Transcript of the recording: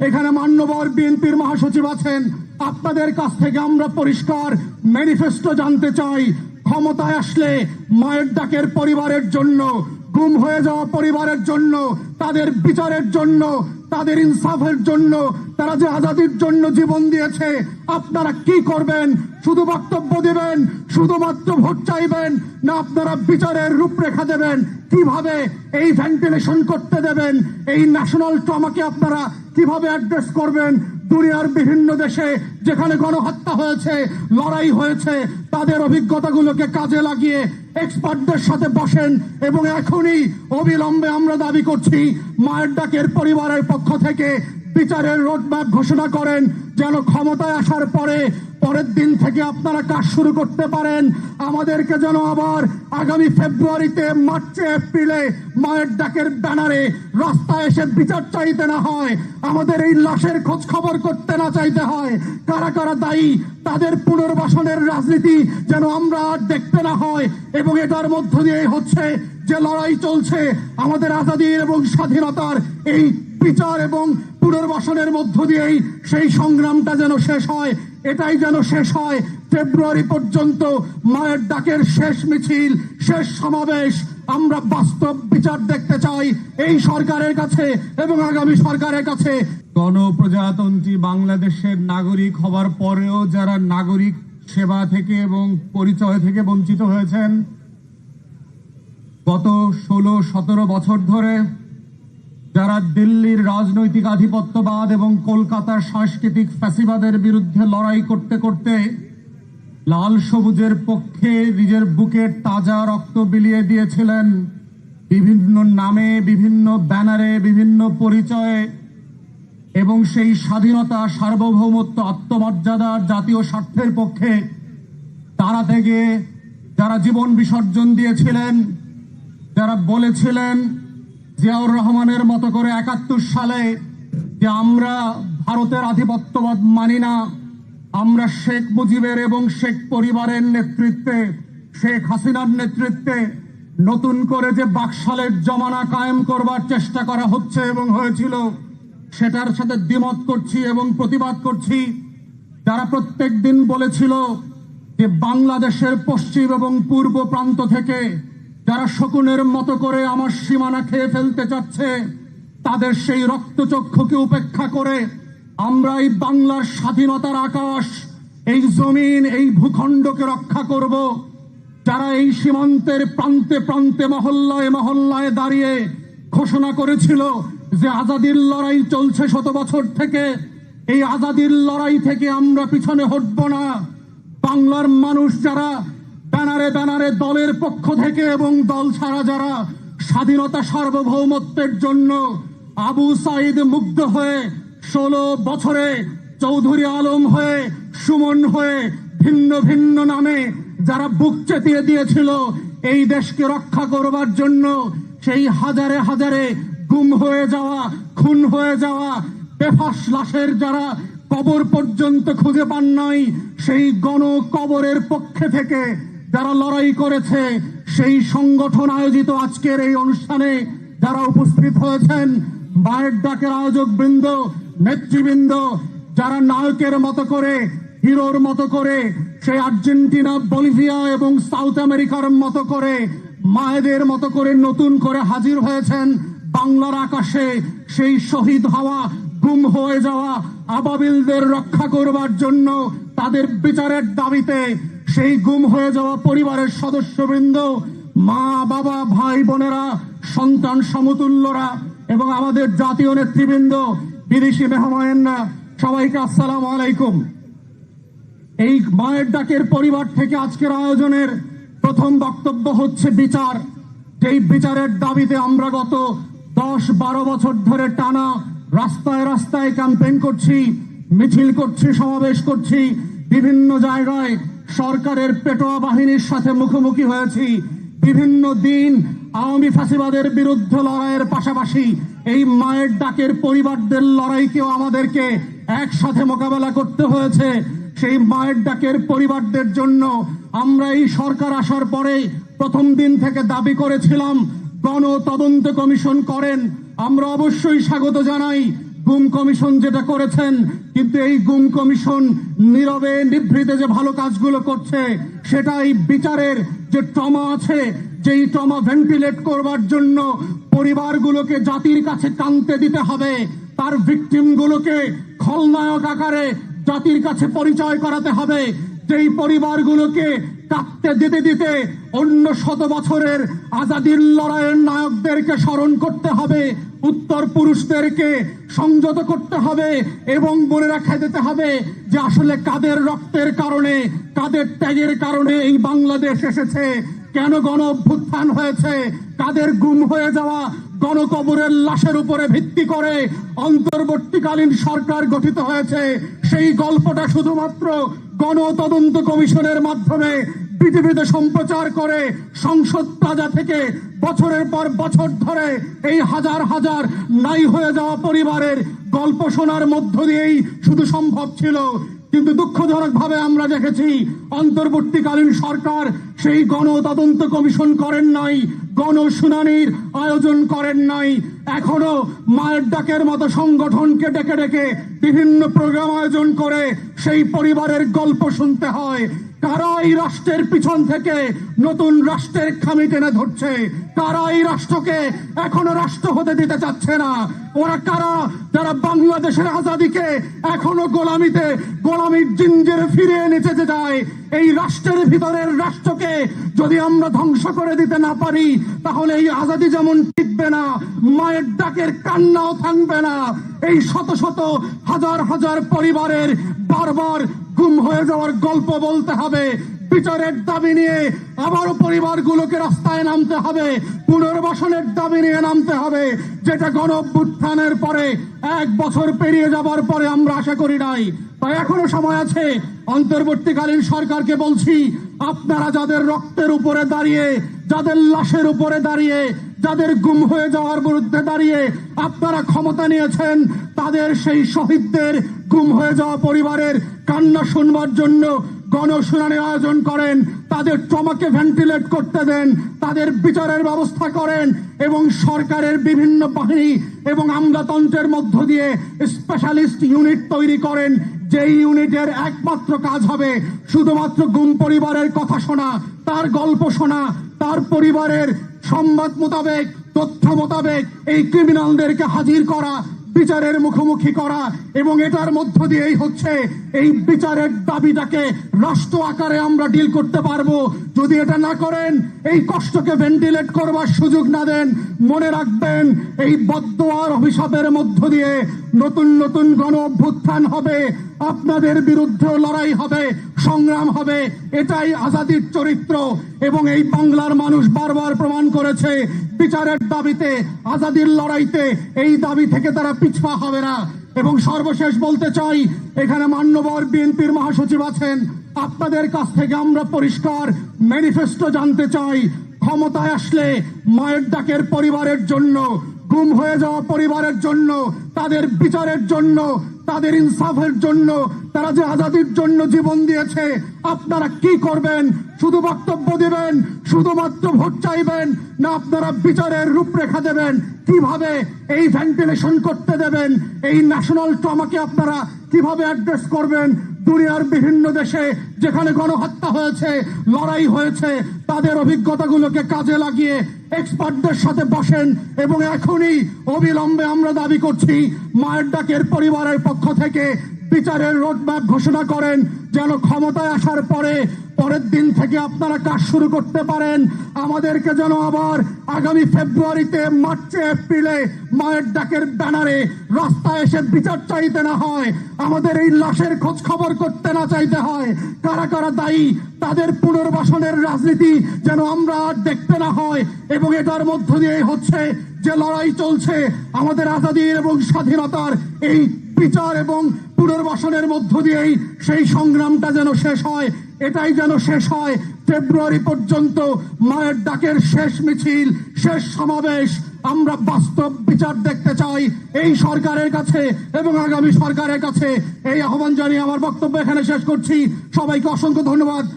এখানে মান্যবর বিএনপির মহাসচিব আছেন। আপনাদের কাছ থেকে আমরা পরিষ্কার ম্যানিফেস্টো জানতে চাই। ক্ষমতায় আসলে মায়ের ডাকের পরিবারের জন্য, গুম হয়ে যাওয়া পরিবারের জন্য, তাদের বিচারের জন্য, তাদের ইনসাফের জন্য তারা যে আজাদির জন্য জীবন দিয়েছে, আপনারা কি করবেন? শুধু বক্তব্য দিবেন, শুধুমাত্র ভোট চাইবেন, না আপনারা বিচারের রূপরেখা দেবেন? কীভাবে এই ভেন্টিলেশন করতে দেবেন? এই ন্যাশনাল ট্রমাকে আপনারা কীভাবে অ্যাড্রেস করবেন? দুনিয়ার বিভিন্ন দেশে যেখানে গণহত্যা হয়েছে, লড়াই হয়েছে, তাদের অভিজ্ঞতাগুলোকে কাজে লাগিয়ে এক্সপার্টদের সাথে বসেন এবং এখনই অবিলম্বে আমরা দাবি করছি, মায়ের ডাকের পরিবারের পক্ষ থেকে বিচারের রোডম্যাপ ঘোষণা করেন, যেন ক্ষমতায় আসার পরে, পরের দিন থেকে আপনারা কাজ শুরু করতে পারেন। আমাদেরকে যেন আবার আগামী ফেব্রুয়ারিতে, মার্চে, এপ্রিলে মায়ের ডাকের ব্যানারে রাস্তায় এসে বিচার চাইতে না হয়, আমাদের এই লাশের খোঁজ খবর করতে না চাইতে হয়। কারা কারা দায়ী, তাদের পুনর্বাসনের রাজনীতি যেন আমরা আর দেখতে না হয়, এবং এটার মধ্য দিয়ে হচ্ছে যে লড়াই চলছে, আমাদের আজাদির এবং স্বাধীনতার এই বিচার এবং পুনর্বাসনের মধ্য দিয়েই সেই সংগ্রামটা যেন শেষ হয়, এটাই যেন শেষ হয়। ফেব্রুয়ারি পর্যন্ত মায়ের ডাকের শেষ মিছিল, শেষ সমাবেশ আমরা বাস্তব বিচার দেখতে চাই এই সরকারের কাছে এবং আগামী সরকারের কাছে। গণপ্রজাতন্ত্রী বাংলাদেশের নাগরিক হওয়ার পরেও যারা নাগরিক সেবা থেকে এবং পরিচয় থেকে বঞ্চিত হয়েছেন, গত ষোলো সতেরো বছর ধরে যারা দিল্লির রাজনৈতিক আধিপত্যবাদ এবং কলকাতার সাংস্কৃতিক ফ্যাসিবাদের বিরুদ্ধে লড়াই করতে করতে লাল সবুজের পক্ষে নিজের বুকের তাজা রক্ত বিলিয়ে দিয়েছিলেন। বিভিন্ন নামে, বিভিন্ন ব্যানারে, বিভিন্ন পরিচয়ে এবং সেই স্বাধীনতা, সার্বভৌমত্ব আত্মমর্যাদার জাতীয় স্বার্থের পক্ষে তারা থেকে যারা জীবন বিসর্জন দিয়েছিলেন, যারা বলেছিলেন জিয়াউর রহমানের মতো করে একাত্তর সালে যে আমরা ভারতের আধিপত্যবাদ মানি না, আমরা শেখ মুজিবের এবং শেখ পরিবারের নেতৃত্বে, শেখ হাসিনার নেতৃত্বে নতুন করে যে বাকশালের জমানা কায়েম করবার চেষ্টা করা হচ্ছে এবং হয়েছিল, সেটার সাথে দ্বিমত করছি এবং প্রতিবাদ করছি। যারা প্রত্যেক দিন বলেছিল যে বাংলাদেশের পশ্চিম এবং পূর্ব প্রান্ত থেকে যারা শকুনের মতো করে আমার সীমানা খেয়ে ফেলতে চাচ্ছে, তাদের সেই রক্তচক্ষুকে উপেক্ষা করে আমরা এই বাংলার স্বাধীনতার আকাশ, এই জমিন, এই ভূখণ্ডকে রক্ষা করব। যারা এই সীমান্তের প্রান্তে প্রান্তে মহল্লায় মহল্লায় দাঁড়িয়ে ঘোষণা করেছিল যে আজাদির লড়াই চলছে শত বছর থেকে, এই আজাদির লড়াই থেকে আমরা পিছনে হটব না। বাংলার মানুষ যারা ব্যানারে ব্যানারে দলের পক্ষ থেকে এবং দল ছাড়া যারা স্বাধীনতা সার্বভৌমত্বের জন্য আবু সাইদ মুগ্ধ হয়ে ষোলো বছরে চৌধুরী আলম হয়ে, সুমন হয়ে, ভিন্ন ভিন্ন নামে যারা বুক চেতিয়ে দিয়েছিল এই দেশকে রক্ষা করবার জন্য, সেই হাজারে হাজারে গুম হয়ে যাওয়া, খুন হয়ে যাওয়া, বেফাস লাশের যারা কবর পর্যন্ত খুঁজে পান নাই, সেই গণ কবরের পক্ষে থেকে যারা লড়াই করেছে, সেই সংগঠন আয়োজিত আজকের এই অনুষ্ঠানে যারা উপস্থিত হয়েছেন মায়ের ডাকের আয়োজক বৃন্দ, নেতৃবৃন্দ, যারা নায়কের মতো করে, হিরোর মতো করে, সেই আর্জেন্টিনা, বলিভিয়া এবং সাউথ আমেরিকার মতো করে, মায়েদের মতো করে নতুন করে হাজির হয়েছেন, বাংলার আকাশে সেই শহীদ হওয়া, গুম হয়ে যাওয়া, আবাবিলদের রক্ষা করবার জন্য তাদের বিচারের দাবিতে সেই গুম হয়ে যাওয়া পরিবারের সদস্যবৃন্দ, মা, বাবা, ভাই, বোনেরা, সন্তান সমতুল্যরা এবং আমাদের জাতীয় নেতৃবৃন্দ, বিদেশি মেহমানেরা, সবাইকে আসসালামু আলাইকুম। এই মায়ের ডাকের পরিবার থেকে আজকের আয়োজনের প্রথম বক্তব্য হচ্ছে বিচার। যেই বিচারের দাবিতে আমরা গত দশ বারো বছর ধরে টানা রাস্তায় রাস্তায় ক্যাম্পেইন করছি, মিছিল করছি, সমাবেশ করছি, বিভিন্ন জায়গায় সরকারের পেটোয়া বাহিনীর সাথে মুখোমুখি হয়েছি। বিভিন্ন দিন আওয়ামী ফাঁসিবাদের বিরুদ্ধে লড়াইয়ের পাশাপাশি এই মায়ের ডাকের পরিবারদের লড়াইকেও আমাদেরকে একসাথে মোকাবেলা করতে হয়েছে। সেই মায়ের ডাকের পরিবারদের জন্য আমরা এই সরকার আসার পরে প্রথম দিন থেকে দাবি করেছিলাম গণ তদন্ত কমিশন করেন। আমরা অবশ্যই স্বাগত জানাই। গুম কমিশন যেটা করেছেন, কিন্তু এই গুম কমিশন নীরবে নিভৃতে যে ভালো কাজগুলো করছে সেটা এই বিচারের যে ট্রমা আছে, যেই ট্রমা ভেন্টিলেট করবার জন্য পরিবারগুলোকে জাতির কাছে কানতে দিতে হবে, তার ভিকটিম গুলোকে খলনায়ক আকারে জাতির কাছে পরিচয় করাতে হবে, যেই পরিবারগুলোকে কাঁদতে দিতে দিতে অন্য শত বছরের আজাদির লড়াইয়ের নায়কদেরকে স্মরণ করতে হবে, উত্তর পুরুষদেরকে সংযত করতে হবে এবং মনে রাখা যেতে হবে যে আসলে কাদের রক্তের কারণে, কাদের ত্যাগের কারণে এই বাংলাদেশ এসেছে, কেন গণ অভ্যুত্থান হয়েছে, কাদের গুম হয়ে যাওয়া গণকবরের লাশের উপরে ভিত্তি করে অন্তর্বর্তীকালীন সরকার গঠিত হয়েছে, সেই গল্পটা শুধুমাত্র গণ তদন্ত কমিশনের মাধ্যমে পৃথিবীতে সম্প্রচার করে সংসদ প্লাজা থেকে বছরের পর বছর ধরে এই হাজার হাজার নাই হয়ে যাওয়া পরিবারের গল্প শোনার মধ্য দিয়েই শুধু সম্ভব ছিল কিন্তু দুঃখজনক ভাবে আমরা দেখেছি, অন্তর্বর্তীকালীন সরকার সেই গণ তদন্ত কমিশন করেন নাই, গণশুনানির আয়োজন করেন নাই, এখনও মায়ের ডাকের মতো সংগঠনকে ডেকে ডেকে বিভিন্ন প্রোগ্রাম আয়োজন করে সেই পরিবারের গল্প শুনতে হয়। কারা এই রাষ্ট্রের পিছন থেকে নতুন রাষ্ট্রের খামি টেনে ধরছে। কারা এই রাষ্ট্রকে এখনও রাষ্ট্র হতে দিতে চাচ্ছে না। ওরা কারা? যারা বাংলাদেশের আজাদিকে এখনও গোলামিতে গোলামির জিঞ্জের ফিরে এনে যেতে যায়, এই রাষ্ট্রের ভিতরের রাষ্ট্রকে যদি আমরা ধ্বংস করে দিতে না পারি, তাহলে এই আজাদি যেমন টিকবে না, মায়ের ডাকের কান্নাও থাকবে না। এই শত শত হাজার হাজার পরিবারের বারবার গুম হয়ে যাওয়ার গল্প বলতে হবে। বিচারের দাবি নিয়ে আবারও পরিবারগুলোকে রাস্তায় নামতে হবে। পুনর্বাসনের দাবি নিয়ে নামতে হবে। যেটা গণ পরে এক বছর পেরিয়ে যাবার পরে আমরা আশা করি নাই। তাই এখনও সময় আছে। অন্তর্বর্তীকালীন সরকারকে বলছি, আপনারা যাদের রক্তের উপরে দাঁড়িয়ে, যাদের লাশের উপরে দাঁড়িয়ে, যাদের গুম হয়ে যাওয়ার বিরুদ্ধে দাঁড়িয়ে আপনারা ক্ষমতা নিয়েছেন, তাদের সেই শহীদদের গুম হয়ে যাওয়া পরিবারের কান্না শুনবার জন্য গণশুনানির আয়োজন করেন, তাদের ট্রমাকে ভেন্টিলেট করতে দেন, তাদের বিচারের ব্যবস্থা করেন এবং সরকারের বিভিন্ন বাহিনী এবং আমলাতন্ত্রের মধ্য দিয়ে স্পেশালিস্ট ইউনিট তৈরি করেন, যেই ইউনিটের একমাত্র কাজ হবে শুধুমাত্র গুম পরিবারের কথা শোনা, তার গল্প শোনা, তার পরিবারের সংবাদ মোতাবেক, তথ্য মোতাবেক এই ক্রিমিনালদেরকে হাজির করা বিচারের মুখোমুখি করা এবং এটার মধ্য দিয়েই হচ্ছে এই বিচারের দাবিটাকে রাষ্ট্র আকারে আমরা ডিল করতে পারব। যদি এটা না করেন, এই কষ্টকে ভেন্টিলেট করবার সুযোগ না দেন, মনে রাখবেন এই বদোয়ার অভিশাপের মধ্য দিয়ে নতুন নতুন গণ অভ্যুত্থান হবে, আপনাদের বিরুদ্ধে লড়াই হবে, সংগ্রাম হবে, এটাই আজাদির চরিত্র। এবং এই বাংলার মানুষ বারবার প্রমাণ করেছে, বিচারের দাবিতে, আজাদির লড়াইতে, এই দাবি থেকে তারা পিছপা হবে না। এবং সর্বশেষ বলতে চাই, এখানে মান্যবর বিএনপির মহাসচিব আছেন আপনাদের কাছ থেকে আমরা পরিষ্কার ম্যানিফেস্টো জানতে চাই। ক্ষমতায় আসলে মায়ের ডাকের পরিবারের জন্য, গুম হয়ে যাওয়া পরিবারের জন্য, তাদের বিচারের জন্য, তাদের ইনসাফের জন্য, তারা যে আজাদির জন্য জীবন দিয়েছে, আপনারা কি করবেন? শুধু বক্তব্য দিবেন, শুধুমাত্র ভোট চাইবেন, না আপনারা বিচারের রূপরেখা দেবেন? কীভাবে এই ভেন্টিলেশন করতে দেবেন? এই ন্যাশনাল ট্রমাকে আপনারা কীভাবে অ্যাড্রেস করবেন? দুনিয়ার বিভিন্ন দেশে যেখানে গণহত্যা হয়েছে, লড়াই হয়েছে, তাদের অভিজ্ঞতাগুলোকে কাজে লাগিয়ে এক্সপার্টদের সাথে বসেন এবং এখনই অবিলম্বে আমরা দাবি করছি মায়ের ডাকের পরিবারের পক্ষ থেকে বিচারের রোডম্যাপ ঘোষণা করেন যেন ক্ষমতায় আসার পরে পরের দিন থেকে আপনারা কাজ শুরু করতে পারেন। আমাদেরকে যেন আবার আগামী ফেব্রুয়ারিতে, মার্চে, এপ্রিলে মায়ের ডাকের ব্যানারে রাস্তায় এসে বিচার চাইতে না হয়, আমাদের এই লাশের খোঁজ খবর করতে না চাইতে হয়। কারা কারা দায়ী, তাদের পুনর্বাসনের রাজনীতি যেন আমরা আর দেখতে না হয়, এবং এটার মধ্য দিয়ে হচ্ছে যে লড়াই চলছে, আমাদের আজাদির এবং স্বাধীনতার এই বিচার এবং পুনর্বাসনের মধ্য দিয়েই সেই সংগ্রামটা যেন শেষ হয়, এটাই যেন শেষ হয়। ফেব্রুয়ারি পর্যন্ত মায়ের ডাকের শেষ মিছিল, শেষ সমাবেশ আমরা বাস্তব বিচার দেখতে চাই এই সরকারের কাছে এবং আগামী সরকারের কাছে। এই আহ্বান জানিয়ে আমার বক্তব্য এখানে শেষ করছি। সবাইকে অসংখ্য ধন্যবাদ।